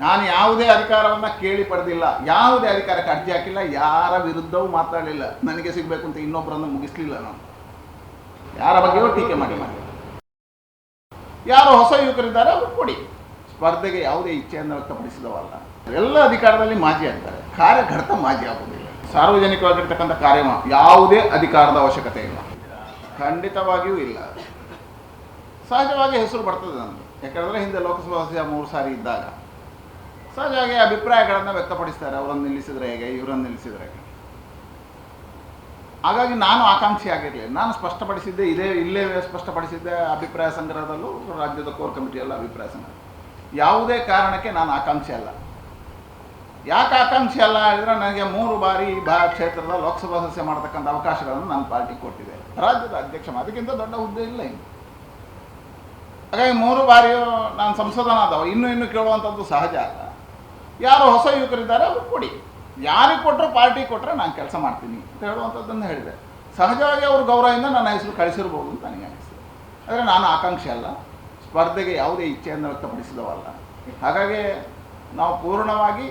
ನಾನು ಯಾವುದೇ ಅಧಿಕಾರವನ್ನ ಕೇಳಿ ಪಡೆದಿಲ್ಲ, ಯಾವುದೇ ಅಧಿಕಾರಕ್ಕೆ ಅರ್ಜಿ ಹಾಕಿಲ್ಲ, ಯಾರ ವಿರುದ್ಧವೂ ಮಾತಾಡಲಿಲ್ಲ. ನನಗೆ ಸಿಗಬೇಕು ಅಂತ ಇನ್ನೊಬ್ಬರನ್ನು ಮುಗಿಸ್ಲಿಲ್ಲ ನಾನು. ಯಾರ ಬಗ್ಗೆಯೂ ಟೀಕೆ ಮಾಡಿ ಮಾಡಿ. ಯಾರು ಹೊಸ ಯುವಕರಿದ್ದಾರೆ, ಅವರು ಕೊಡಿ. ಸ್ಪರ್ಧೆಗೆ ಯಾವುದೇ ಇಚ್ಛೆಯನ್ನು ವ್ಯಕ್ತಪಡಿಸಿದವಲ್ಲ. ಎಲ್ಲ ಅಧಿಕಾರದಲ್ಲಿ ಮಾಜಿ ಆಗ್ತಾರೆ. ಕಾರ್ಯಕರ್ತ ಮಾಜಿ ಆಗುವುದಿಲ್ಲ. ಸಾರ್ವಜನಿಕವಾಗಿರ್ತಕ್ಕಂಥ ಕಾರ್ಯ ಯಾವುದೇ ಅಧಿಕಾರದ ಅವಶ್ಯಕತೆ ಇಲ್ಲ. ಖಂಡಿತವಾಗಿಯೂ ಇಲ್ಲ. ಸಹಜವಾಗಿ ಹೆಸರು ಬರ್ತದೆ ನನಗೆ ಯಾಕಂದರೆ ಹಿಂದೆ ಲೋಕಸಭಾ ಮೂರು ಸಾರಿ ಇದ್ದಾಗ. ಸಹಜವಾಗಿ ಅಭಿಪ್ರಾಯಗಳನ್ನು ವ್ಯಕ್ತಪಡಿಸ್ತಾರೆ. ಅವರನ್ನು ನಿಲ್ಲಿಸಿದ್ರೆ ಹೇಗೆ? ಇವರನ್ನು ನಿಲ್ಲಿಸಿದ್ರೆ ಹೇಗೆ? ಹಾಗಾಗಿ ನಾನು ಆಕಾಂಕ್ಷಿ ಆಗಿರಲಿಲ್ಲ. ನಾನು ಸ್ಪಷ್ಟಪಡಿಸಿದ್ದೆ, ಇದೇ ಇಲ್ಲೇ ಸ್ಪಷ್ಟಪಡಿಸಿದ್ದೆ ಅಭಿಪ್ರಾಯ ಸಂಗ್ರಹದಲ್ಲೂ ರಾಜ್ಯದ ಕೋರ್ ಕಮಿಟಿಯಲ್ಲ ಅಭಿಪ್ರಾಯ ಸಂಗ್ರಹ. ಯಾವುದೇ ಕಾರಣಕ್ಕೆ ನಾನು ಆಕಾಂಕ್ಷಿ ಅಲ್ಲ. ಯಾಕೆ ಆಕಾಂಕ್ಷಿ ಅಲ್ಲ ಹೇಳಿದ್ರೆ ನನಗೆ ಮೂರು ಬಾರಿ ಈ ಕ್ಷೇತ್ರದ ಲೋಕಸಭಾ ಸದಸ್ಯ ಮಾಡತಕ್ಕಂಥ ಅವಕಾಶಗಳನ್ನು ನನ್ನ ಪಾರ್ಟಿ ಕೊಟ್ಟಿದೆ. ರಾಜ್ಯದ ಅಧ್ಯಕ್ಷ ಅದಕ್ಕಿಂತ ದೊಡ್ಡ ಹುದ್ದೆ ಇಲ್ಲ ಇನ್ನು. ಹಾಗಾಗಿ ಮೂರು ಬಾರಿಯೂ ನಾನು ಸಂಸದನಾದವ. ಇನ್ನೂ ಇನ್ನೂ ಕೇಳುವಂಥದ್ದು ಸಹಜ ಅಲ್ಲ. ಯಾರು ಹೊಸ ಯುವಕರಿದ್ದಾರೆ, ಅವರು ಕೊಡಿ. ಯಾರಿಗೆ ಕೊಟ್ಟರು ಪಾರ್ಟಿ ಕೊಟ್ಟರೆ ನಾನು ಕೆಲಸ ಮಾಡ್ತೀನಿ ಅಂತ ಹೇಳುವಂಥದ್ದನ್ನು ಹೇಳಿದೆ. ಸಹಜವಾಗಿ ಅವರು ಗೌರವದಿಂದ ನನ್ನ ಹೆಸರು ಕಳಿಸಿರ್ಬೋದು ಅಂತ ನನಗೆ ಅನಿಸ್ತದೆ ಆದರೆ ನಾನು ಆಕಾಂಕ್ಷೆ ಅಲ್ಲ, ಸ್ಪರ್ಧೆಗೆ ಯಾವುದೇ ಇಚ್ಛೆಯನ್ನು ವ್ಯಕ್ತಪಡಿಸಿದವಲ್ಲ. ಹಾಗಾಗಿ ನಾವು ಪೂರ್ಣವಾಗಿ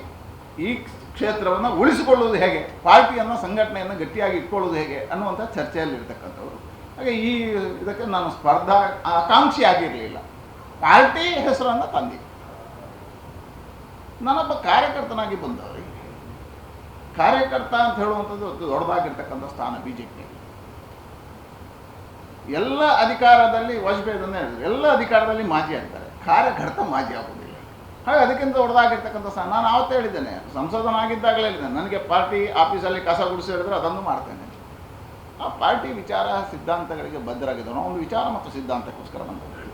ಈ ಕ್ಷೇತ್ರವನ್ನು ಉಳಿಸಿಕೊಳ್ಳುವುದು ಹೇಗೆ, ಪಾರ್ಟಿಯನ್ನು, ಸಂಘಟನೆಯನ್ನು ಗಟ್ಟಿಯಾಗಿ ಇಟ್ಕೊಳ್ಳೋದು ಹೇಗೆ ಅನ್ನುವಂಥ ಚರ್ಚೆಯಲ್ಲಿ ಇರ್ತಕ್ಕಂಥವ್ರು ಹಾಗೆ ಈ ಇದಕ್ಕೆ ನಾನು ಸ್ಪರ್ಧಾ, ಆಕಾಂಕ್ಷಿ ಆಗಿರಲಿಲ್ಲ. ಪಾರ್ಟಿ ಹೆಸರನ್ನು ತಂದೆ ನಾನೊಬ್ಬ ಕಾರ್ಯಕರ್ತನಾಗಿ ಬಂದವರಿಗೆ ಕಾರ್ಯಕರ್ತ ಅಂತ ಹೇಳುವಂಥದ್ದು ದೊಡ್ಡದಾಗಿರ್ತಕ್ಕಂಥ ಸ್ಥಾನ ಬಿ ಜೆ ಎಲ್ಲ ಅಧಿಕಾರದಲ್ಲಿ ವಾಜಪೇಯಿದನ್ನೇ ಹೇಳಿದ್ರು. ಎಲ್ಲ ಅಧಿಕಾರದಲ್ಲಿ ಮಾಜಿ ಆಗ್ತಾರೆ. ಕಾರ್ಯಕರ್ತ ಮಾಜಿ ಆಗೋದಿಲ್ಲ ಹಾಗೆ ಅದಕ್ಕಿಂತ ದೊಡ್ಡದಾಗಿರ್ತಕ್ಕಂಥ ಸ್ಥಾನ ನಾನು ಆವತ್ತೇ ಹೇಳಿದ್ದೇನೆ. ಸಂಸದನಾಗಿದ್ದಾಗಲೇ ಹೇಳಿದ್ದೇನೆ. ನನಗೆ ಪಾರ್ಟಿ ಆಫೀಸಲ್ಲಿ ಕಸ ಗುಡಿಸಿ ಹೇಳಿದ್ರೆ ಅದನ್ನು ಮಾಡ್ತೇನೆ. ಆ ಪಾರ್ಟಿ ವಿಚಾರ ಸಿದ್ಧಾಂತಗಳಿಗೆ ಬದ್ಧರಾಗಿದ್ದವನು. ಒಂದು ವಿಚಾರ ಮತ್ತು ಸಿದ್ಧಾಂತಕ್ಕೋಸ್ಕರ ಬಂದದ್ದು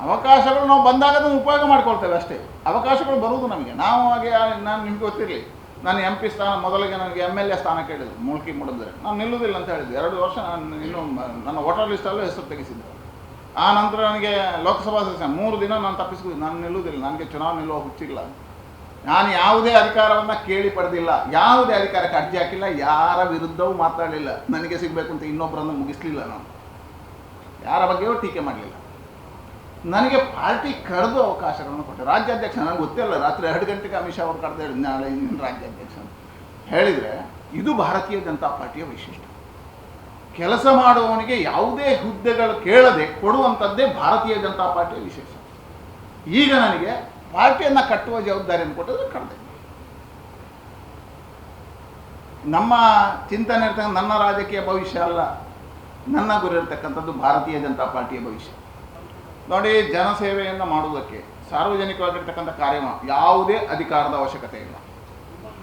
ಅವಕಾಶಗಳು ನಾವು ಬಂದಾಗ ಅದನ್ನು ಉಪಯೋಗ ಮಾಡ್ಕೊಳ್ತೇವೆ ಅಷ್ಟೇ. ಅವಕಾಶಗಳು ಬರುವುದು ನಮಗೆ. ನಾವು ಹಾಗೆ ನಾನು ನಿಮ್ಗೆ ಗೊತ್ತಿರಲಿ. ನಾನು ಎಂ ಪಿ ಸ್ಥಾನ, ಮೊದಲಿಗೆ ನನಗೆ ಎಂ ಎಲ್ ಎ ಸ್ಥಾನ ಕೇಳಿದ್ರು ಮುಳ್ಕಿ ಮುಡಿದ್ರೆ. ನಾನು ನಿಲ್ಲುವುದಿಲ್ಲ ಅಂತ ಹೇಳಿದ್ದೆ ಎರಡು ವರ್ಷ ನಾನು ಇನ್ನೂ ನನ್ನ ವೋಟರ್ ಲಿಸ್ಟಲ್ಲೂ ಹೆಸರು ತೆಗೆಸಿದ್ದೆ. ಆ ನಂತರ ನನಗೆ ಲೋಕಸಭಾ ಸದಸ್ಯ, ಮೂರು ದಿನ ನಾನು ತಪ್ಪಿಸ್ಬೋದು ನಾನು ನಿಲ್ಲುವುದಿಲ್ಲ. ನನಗೆ ಚುನಾವಣೆ ನಿಲ್ಲುವ ಹುಚ್ಚಿಲ್ಲ. ನಾನು ಯಾವುದೇ ಅಧಿಕಾರವನ್ನು ಕೇಳಿ ಪಡೆದಿಲ್ಲ. ಯಾವುದೇ ಅಧಿಕಾರಕ್ಕೆ ಅರ್ಜಿ ಹಾಕಿಲ್ಲ. ಯಾರ ವಿರುದ್ಧವೂ ಮಾತಾಡಲಿಲ್ಲ. ನನಗೆ ಸಿಗಬೇಕು ಅಂತ ಇನ್ನೊಬ್ಬರನ್ನು ಮುಗಿಸ್ಲಿಲ್ಲ ನಾನು. ಯಾರ ಬಗ್ಗೆಯೂ ಟೀಕೆ ಮಾಡಲಿಲ್ಲ. ನನಗೆ ಪಾರ್ಟಿ ಕರೆದು ಅವಕಾಶಗಳನ್ನು ಕೊಟ್ಟೆ ರಾಜ್ಯಾಧ್ಯಕ್ಷ, ನನಗೆ ಗೊತ್ತಿಲ್ಲ ರಾತ್ರಿ ಎರಡು ಗಂಟೆಗೆ ಅಮಿತ್ ಶಾ ಅವರು ಕರೆದು ನಾಳೆ ಇಂದಿನ ರಾಜ್ಯಾಧ್ಯಕ್ಷ. ಹೇಳಿದರೆ, ಇದು ಭಾರತೀಯ ಜನತಾ ಪಾರ್ಟಿಯ ವೈಶಿಷ್ಟ್ಯ. ಕೆಲಸ ಮಾಡುವವನಿಗೆ ಯಾವುದೇ ಹುದ್ದೆಗಳು ಕೇಳದೆ ಕೊಡುವಂಥದ್ದೇ ಭಾರತೀಯ ಜನತಾ ಪಾರ್ಟಿಯ ವಿಶೇಷ. ಈಗ ನನಗೆ ಪಾರ್ಟಿಯನ್ನು ಕಟ್ಟುವ ಜವಾಬ್ದಾರಿಯನ್ನು ಕೊಟ್ಟಿದ್ರೆ ಕರೆದೆ ನಮ್ಮ ಚಿಂತನೆ ಇರ್ತಕ್ಕಂಥ, ನನ್ನ ರಾಜಕೀಯ ಭವಿಷ್ಯ ಅಲ್ಲ, ನನ್ನ ಗುರಿ ಇರ್ತಕ್ಕಂಥದ್ದು ಭಾರತೀಯ ಜನತಾ ಪಾರ್ಟಿಯ ಭವಿಷ್ಯ. ನೋಡಿ ಜನಸೇವೆಯನ್ನು ಮಾಡುವುದಕ್ಕೆ ಸಾರ್ವಜನಿಕವಾಗಿರ್ತಕ್ಕಂಥ ಕಾರ್ಯ ಯಾವುದೇ ಅಧಿಕಾರದ ಅವಶ್ಯಕತೆ ಇಲ್ಲ.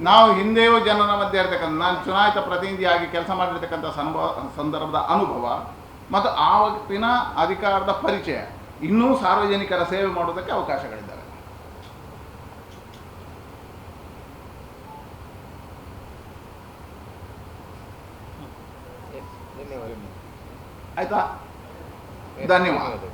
ನಾವು ಹಿಂದೆಯೂ ಜನರ ಮಧ್ಯೆ ಇರ್ತಕ್ಕಂಥ ನಾನು ಚುನಾಯಿತ ಪ್ರತಿನಿಧಿಯಾಗಿ ಕೆಲಸ ಮಾಡಿರ್ತಕ್ಕಂಥ ಸಂಭವ ಸಂದರ್ಭದ ಅನುಭವ ಮತ್ತು ಆವತ್ತಿನ ಅಧಿಕಾರದ ಪರಿಚಯ ಇನ್ನೂ ಸಾರ್ವಜನಿಕರ ಸೇವೆ ಮಾಡುವುದಕ್ಕೆ ಅವಕಾಶಗಳಿದ್ದಾವೆ. ಆಯ್ತಾ? ಧನ್ಯವಾದ.